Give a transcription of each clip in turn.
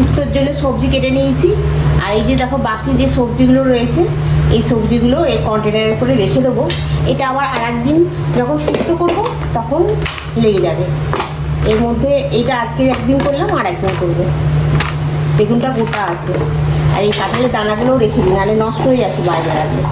শুক্তোর জন্য সবজি কেটে নিয়েছি। আর এই যে দেখো, বাকি যে সবজিগুলো রয়েছে, এই সবজিগুলো এই কন্টেনারের করে রেখে দেবো। এটা আবার আর একদিন যখন শুক্তো করব, তখন লেগে যাবে। এর মধ্যে এইটা আজকে একদিন করলাম, আর একদিন করব। বেগুনটা গোটা আছে। আর এই কাঁঠালের দানাগুলোও রেখে দিই, নাহলে নষ্ট হয়ে যাচ্ছে বাইরে রাখলে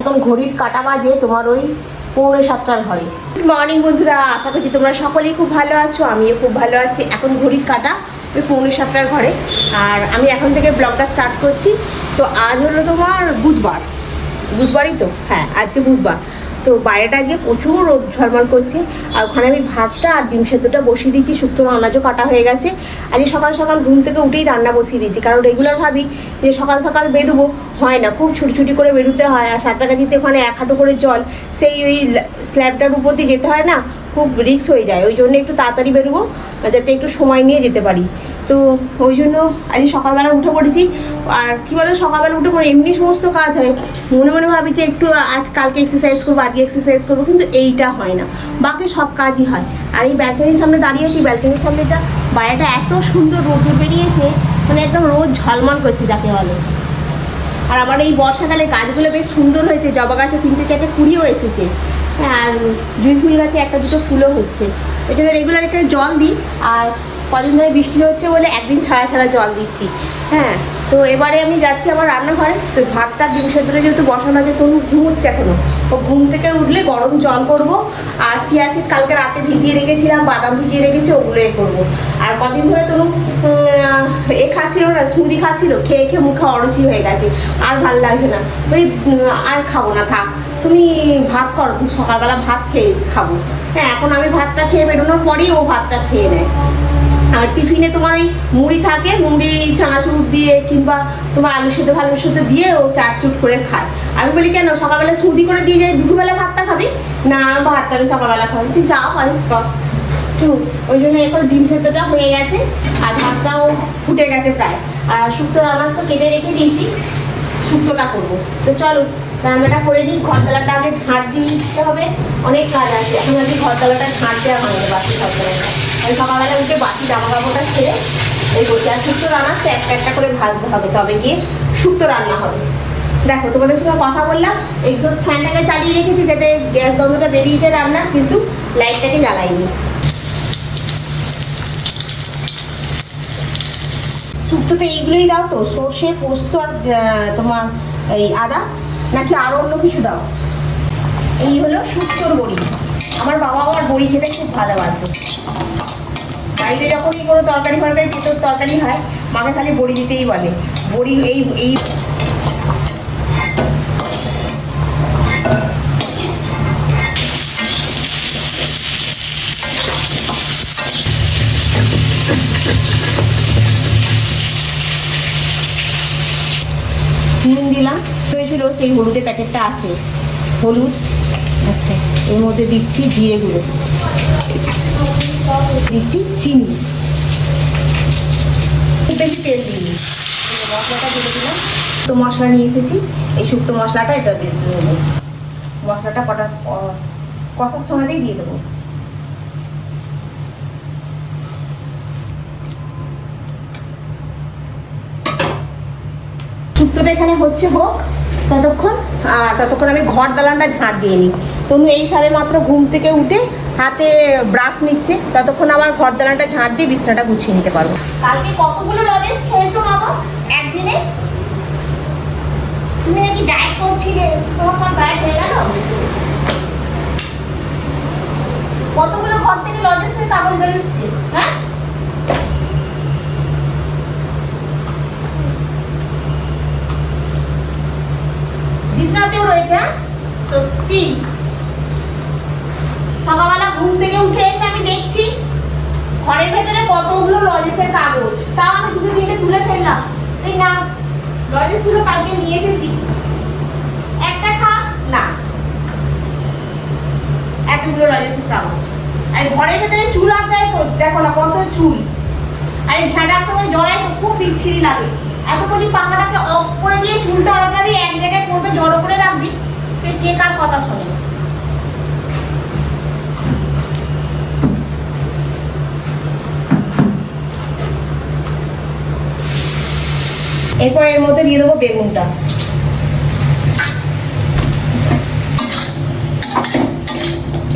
এখন ঘড়ির কাটা বাজে তোমার ওই পৌনে সাতটার ঘরে। গুড মর্নিং বন্ধুরা, আশা করছি তোমরা সকলেই খুব ভালো আছো, আমিও খুব ভালো আছি। এখন ঘড়ির কাটা, ওই পৌনে সাতটার ঘরে। আর আমি এখন থেকে ব্লগটা স্টার্ট করছি। তো আজ হলো তোমার বুধবার। বুধবারই তো? হ্যাঁ আজকে বুধবার। তো বাইরেটা আজকে প্রচুর রোদ ঝলমল করছে। আর ওখানে আমি ভাতটা আর ডিম সেদ্ধটা বসিয়ে দিচ্ছি শুক্তো আনাজও কাটা হয়ে গেছে। আজকে সকাল সকাল ঘুম থেকে উঠেই রান্না বসিয়ে দিচ্ছি কারণ রেগুলার ভাবি যে সকাল সকাল বেরোবো, হয় না, খুব ছুটি করে বেরোতে হয়। আর সাঁতরাগাছিতে ওখানে এক হাঁটু করে জল, সেই ওই স্ল্যাবটার উপর দিয়ে যেতে হয় না, খুব রিক্স হয়ে যায়। ওই জন্য একটু তাড়াতাড়ি বেরোবো, যাতে একটু সময় নিয়ে যেতে পারি। তো ওই জন্য আজ সকালবেলা উঠে পড়েছি। আর কী বলো সকালবেলা উঠে পড়ে এমনি সমস্ত কাজ হয়। মনে মনে ভাবি যে একটু আজ কালকে এক্সারসাইজ করব, আজকে এক্সারসাইজ করব, কিন্তু এইটা হয় না। বাকি সব কাজই হয়। আর এই ব্যালকানির সামনে দাঁড়িয়েছি ব্যালকানির সামনেটা বাইরেটা এত সুন্দর রোদ বেরিয়েছে মানে একদম রোদ ঝলমল করছে যাকে বলে। আর আমার এই বর্ষাকালে গাছগুলো বেশ সুন্দর হয়েছে, জবা গাছে তিনটে চারটে কুড়িও এসেছে। আর জুঁই ফুল গাছে একটা দুটো ফুলও হচ্ছে। জন্য রেগুলার এখানে জল দিই, আর কদিন ধরে বৃষ্টি হচ্ছে বলে একদিন ছাড়া ছাড়া জল দিচ্ছি। হ্যাঁ তো এবারে আমি যাচ্ছি আমার রান্নাঘরে। তো ভাতটা ডিম সেদ্ধটা যেহেতু বসানো আছে তনু ঘুমোচ্ছে এখনও। ও ঘুম থেকে উঠলে গরম জল করব আর সিয়াসিড কালকে রাতে ভিজিয়ে রেখেছিলাম, বাদাম ভিজিয়ে রেখেছি, ওগুলো এ করব। আর কদিন ধরে তনু এ খাচ্ছিল না, স্মুদি খাচ্ছিল, খেয়ে খেয়ে মুখে অরুচি হয়ে গেছে। আর ভালো লাগছে না। ওই আর খাব না, থাক। তুমি ভাত করো, তুমি সকালবেলা ভাত খেয়ে খাব। হ্যাঁ এখন আমি ভাতটা খেয়ে বেরোনোর পরেই ও ভাতটা খেয়ে নেয়। টিফিনে তোমার ওই মুড়ি থাকে, মুড়ি, চানাচুর দিয়ে কিংবা তোমার আলু সেদ্ধ ভালো সেদ্ধ দিয়ে ও চাটচুট করে খায়। আমি বলি, কেন? সকালবেলা স্মুদি করে দিয়ে যাই, দুপুরবেলা ভাতটা খাবি? না, ভাতটা আমি সকালবেলা খাবি। তুই যা, পারিস, কর। ওই জন্য এখন ডিম সেদ্ধটা হয়ে গেছে, আর ভাতটাও ফুটে গেছে প্রায়। আর শুক্তো আনাজ তো কেটে রেখে দিয়েছি, শুক্তোটা করব। তো চলো, রান্নাটা করে নিই, ঘরতলাটা আগে ঝাঁট দিয়ে দিতে হবে। অনেক কাজ আছে, এখন আজকে ঘরতলাটা ঝাঁট দেওয়া হয়নি বাসি ঘরতলাটা। আমি সকালবেলা উঠে বাসি জামা কাপড়টা ছেড়ে এই বলছি আর শুক্তো রান্নাতে একটা একটা করে ভাজতে হবে, তবে গিয়ে শুক্তো রান্না হবে। দেখো, তোমাদের সঙ্গে কথা বললাম এক্সস্ট ফ্যানটাকে চালিয়ে রেখেছি যাতে গ্যাস গন্ধটা বেরিয়ে যায় রান্নার কিন্তু লাইটটাকে জ্বালাইনি। শুক্তোতে এইগুলোই দাও তো, সর্ষে, পোস্ত আর তোমার এই আদা, নাকি আরও অন্য কিছু দাও? এই হলো শুক্তোর বড়ি। আমার বাবা আমার বড়ি খেতে খুব ভালোবাসে। বাড়িতে যখনই কোনো তরকারি ফরকারি তেঁতোর তরকারি হয়, মাকে খালি বড়ি দিতেই বলে। বড়ি এই এই নুন দিলাম, হয়েছিল সেই হলুদের প্যাকেটটা আছে। হলুদ আচ্ছা এর মধ্যে দিচ্ছি জিরে গুঁড়ো। মশলাটা দিয়ে দিলাম তো মশলা নিয়ে এসেছি এই শুক্তো মশলাটা এটা দিয়ে দেবো মশলাটা কটা কষার সময়তেই দিয়ে দেবো শুক্তোটা এখানে হচ্ছে হোক। ততক্ষণ, আর ততক্ষণ আমি ঘর দালানটা ঝাঁট দিয়ে নিই। তনু এই সাবে মাত্র ঘুম থেকে উঠে হাতে ব্রাশ নিচ্ছে, ততক্ষণ আমার ঘর দালানটা ঝাঁট দিয়ে বিছনাটা গুছিয়ে নিতে পারব। কালকে কতগুলো লজেস খেয়েছো মামা একদিনে? তুমি নাকি ডায়েট করছিলে? তোমার সব ডায়েট হয়ে গেল? কতগুলো ঘর থেকে লজেসের কাগজ বেরোচ্ছে? হ্যাঁ বিছনাতেও রয়েছে হ্যাঁ? সত্যি সকালবেলা ঘুম থেকে উঠে এসে আমি দেখছি ঘরের ভেতরে কতগুলো লজেসের কাগজ তাও আমি দুটো তিনটে তুলে ফেললাম এই না লজেসগুলো কালকে নিয়ে এসেছি একটা খা না এতগুলো লজেসের কাগজ আর ঘরের ভেতরে চুল করতে দেখো না কত চুল। আর এই ঝাঁটার সময় জড়াই খুব বিচ্ছিরি লাগে। বলি পাখাটাকে অফ করে দিয়ে চুলটা আসাবি এক জায়গায় পড়বে, জড়ো করে রাখবি, সে কে কার কথা শোনে? এরপর এর মধ্যে দিয়ে দেবো বেগুনটা।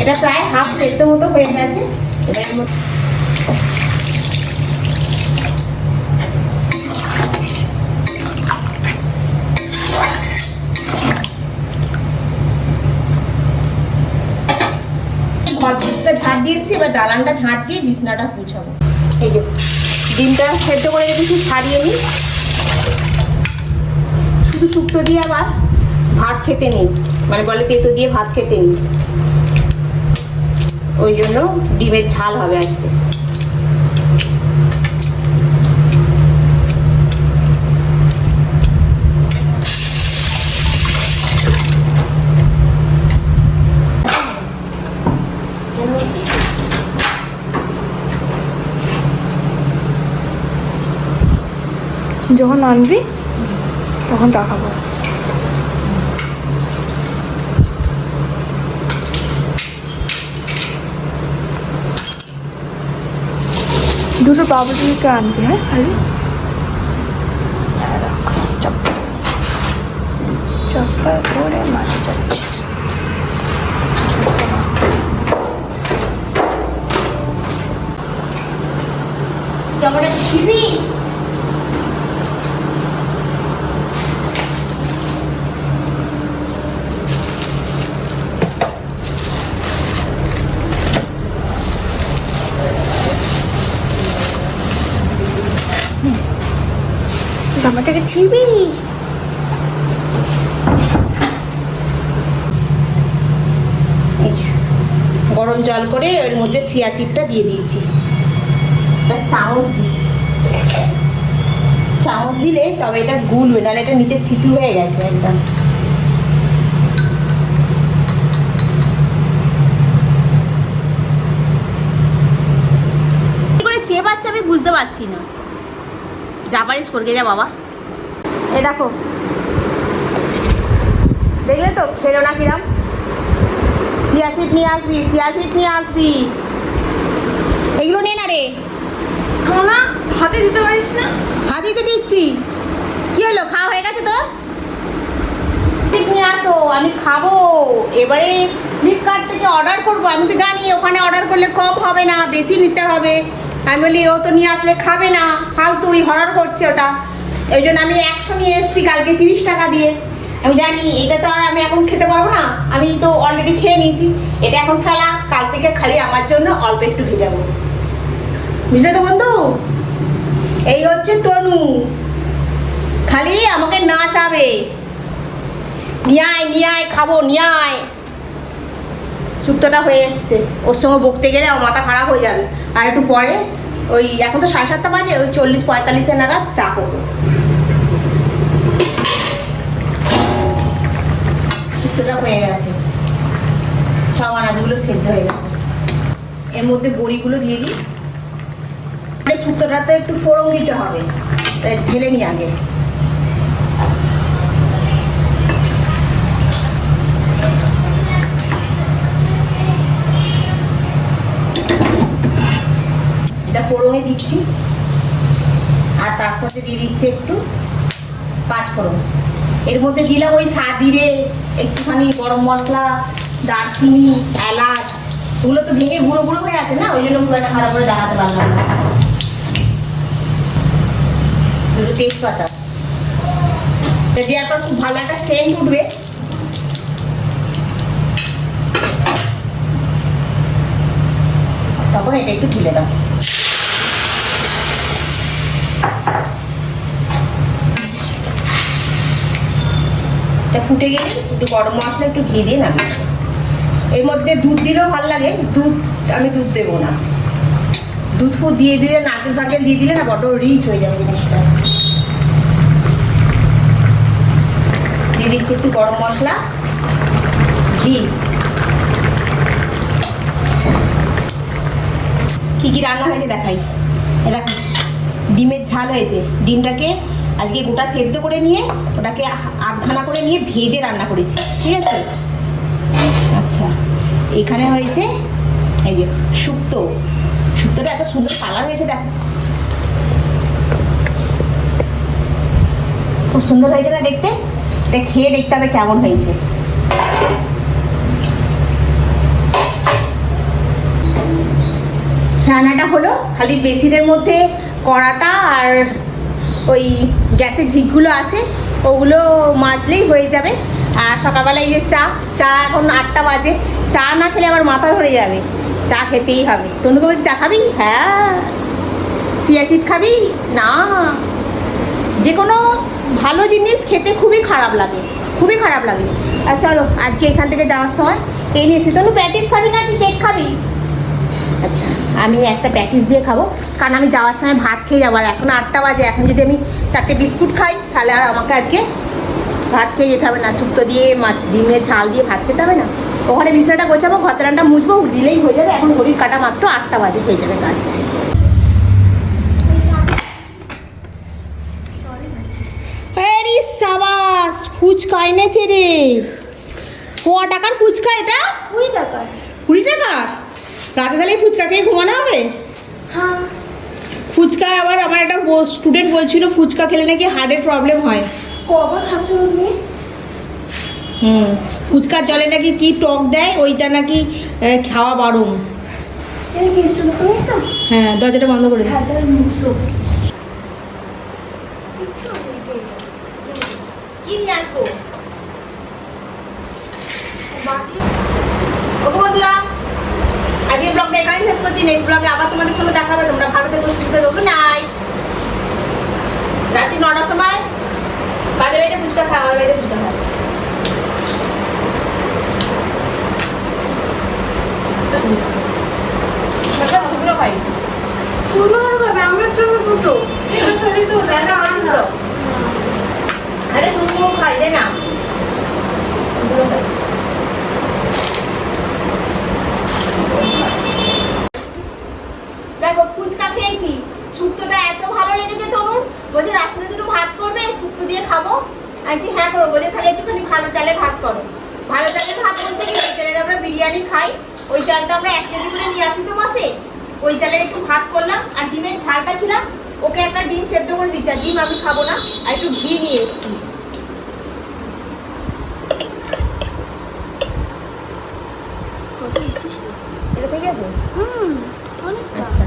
এটা প্রায় হাফ সেদ্ধ মতো হয়ে গেছে। ঝাড় দিয়েছি দালানটা ঝাড় দিয়ে এই যে ডিমটা সেদ্ধ করে ছাড়িয়ে শুধু শুক্তো দিয়ে আবার ভাত খেতে নেই। মানে বলে তেতো দিয়ে ভাত খেতে নেই। ওই জন্য ডিমের ঝাল হবে আজকে। যখন আনবি তখন দেখাবো। দুটো বাবুজিকে আনবি হ্যাঁ? খালি হ্যাঁ, রাখ, পরে চাপ্পা করে মারা যাচ্ছে। জামাটা ছিবি জামাটাকে ছিবি এই গরম জল করে ওর মধ্যে সিয়া সিডটা দিয়ে দিয়েছি। তার চামচ চামচ দিলে তবে এটা গুলবে, নাহলে এটা নিচে থিতু হয়ে গেছে একদম কি করে চেয়ে পাচ্ছে আমি বুঝতে পারছি না যা পারিস করকে যা বাবা। এ দেখো। দেখলে তো? খেলো না কিরাম? সিয়া সিট নিয়ে আসবি সিয়া সিট নিয়ে আসবি। এগুলো নে না রে। খানা হাতে দিতে পারিস না? হাতে তো দিচ্ছি। কি হলো খাওয়া হয়ে গেছে তোর? ঠিক নিয়ে আসো আমি খাব। এবারে ফ্লিপকার্ট থেকে অর্ডার করব আমি তো জানি ওখানে অর্ডার করলে কম হবে না বেশি নিতে হবে। আমি বলি, ও তো নিয়ে আসলে খাবে না। ফালতু ওই হরার করছে ওটা। ওই জন্য আমি একশো নিয়ে এসেছি কালকে তিরিশ টাকা দিয়ে। আমি জানি, এটা তো আর আমি এখন খেতে পারব না। আমি তো অলরেডি খেয়ে নিয়েছি। এটা এখন ফেলা, কাল থেকে খালি আমার জন্য অল্প একটু ভেজাবো। বুঝলে তো বন্ধু? এই হচ্ছে তনু। খালি আমাকে না চাবে নিয়ায় নিয়ায় খাব নিয়ায় সুক্তটা হয়ে এসছে। ওর সঙ্গে বকতে গেলে আমার মাথা খারাপ হয়ে যাবে। আর একটু পরে ওই, এখন তো সাড়ে সাতটা বাজে, ওই চল্লিশ পঁয়তাল্লিশের নাগাদ চা করব। সুক্তটা হয়ে গেছে। সব আনাজগুলো সেদ্ধ হয়ে গেছে। এর মধ্যে বড়িগুলো দিয়ে দিই। এই সুতোটাতে একটু ফোড়ন দিতে হবে। ঢেলে নি আগে। এটা ফোড়নে দিচ্ছি। আর তার সাথে দিয়ে দিচ্ছি একটু পাঁচ ফোড়ন এর মধ্যে দিলাম ওই সাজিরে একটুখানি গরম মশলা, দারচিনি, এলাচ, ওগুলো তো ভেঙে গুঁড়ো গুঁড়ো হয়ে আছে না? ওই জন্য একটা খারাপ করে দেখাতে পারলাম না। তেজপাতা। দেওয়ার পর খুব ভালো একটা সেন্ট উঠবে। তখন এটা একটু ঢেলে দাও। এটা ফুটে গেলে একটু গরম মশলা, একটু ঘি দিয়ে নামি এর মধ্যে দুধ দিলেও ভালো লাগে, দুধ আমি দুধ দেবো না। দুধ ফুধ দিয়ে দিলে, নারকেল ফারকেল দিয়ে দিলে না বড় রিচ হয়ে যাবে জিনিসটা। দিয়ে দিচ্ছি একটু গরম মশলা, ঘি। কি কী রান্না হয়েছে দেখাই। দেখো, ডিমের ঝাল হয়েছে। ডিমটাকে আজকে গোটা সেদ্ধ করে নিয়ে ওটাকে আধখানা করে নিয়ে ভেজে রান্না করেছি, ঠিক আছে? আচ্ছা এখানে হয়েছে এই যে শুক্তো শুক্তোটা এত সুন্দর কালার হয়েছে, দেখো। খুব সুন্দর হয়েছে না দেখতে? খেয়ে দেখতে হবে কেমন হয়েছে। রান্নাটা হলো খালি বেসিনের মধ্যে কড়াটা আর ওই গ্যাসের ঝিকগুলো আছে, ওগুলো মাজলেই হয়ে যাবে। আর সকালবেলায় যে চা চা এখন আটটা বাজে। চা না খেলে আবার মাথা ধরে যাবে। চা খেতেই হবে। তনুকে বলছি, চা খাবি? হ্যাঁ। সিয়াসিড খাবি? না। যে কোনো ভালো জিনিস খেতে খুবই খারাপ লাগে, খুবই খারাপ লাগে। আর চলো, আজকে এখান থেকে যাওয়ার সময়। এই নিয়েছি তনু, প্যাটিস খাবি না কি কেক খাবি? আচ্ছা আমি একটা প্যাটিস দিয়ে খাব। কারণ আমি যাওয়ার সময় ভাত খেয়ে যাব আর এখন আটটা বাজে এখন যদি আমি চারটে বিস্কুট খাই তাহলে আর আমাকে আজকে ভাত খেয়ে যেতে হবে না। শুক্তো দিয়ে ডিমের ঝাল দিয়ে ভাত খেতে হবে না। ওখানে বিছানাটা গোছাবো ঘতরানটা মুছবো দিলেই হয়ে যাবে। এখন ঘড়ির কাটা মাত্র আটটা বাজে হয়ে যাবে কাজ। সাবাস ফুচকা এনেছে রে। ক টাকার ফুচকা এটা? কুড়ি টাকার। কুড়ি টাকা রাতে তাহলে ফুচকা খেয়ে ঘুমানো হবে? হ্যাঁ। ফুচকা আবার আমার একটা স্টুডেন্ট বলছিল ফুচকা খেলে নাকি হার্টের প্রবলেম হয়। কবার খাচ্ছ না তুমি? হুম ফুচকার জলে নাকি কি টক দেয়? ওইটা নাকি খাওয়া বারণ। কি স্টুডেন্ট তো হ্যাঁ দরজাটা বন্ধ করে বাটি। বন্ধুরা করছি নেক্সট ব্লগে আবার তোমাদের সঙ্গে দেখা হবে। তোমরা ভালো থেকো সুস্থ থেকো। নাই রাত্রি নটার সময় বাজারে বাইরে ফুচকা খাওয়া বাইরে ফুচকা খাওয়া ফুচকা কতগুলো খাই ছোট করে খাবে আমার জন্য দুটো এটা খালি তো দাদা আনলো আরে তুমি খাই দে না ওগুলো খাই। দেখো ফুচকা খেয়েছি শুক্তোটা এত ভালো লেগেছে তরুণ বলছে রাত্রে দুটো ভাত করবে শুক্তো দিয়ে খাব আমি হ্যাঁ করব বলছে তাহলে একটুখানি ভালো চালের ভাত করো ভালো চালের ভাত বলতে কি ওই চালের আমরা বিরিয়ানি খাই ওই চালটা আমরা এক কেজি করে নিয়ে আসি তো মাসে ওই চালের একটু ভাত করলাম আর ডিমের ঝালটা ছিলাম ওকে একটা ডিম সেদ্ধ করে দিচ্ছি আর ডিম আমি খাব না আর একটু ঘি নিয়ে এসছি। এটা থেকে আছে? হুম আচ্ছা।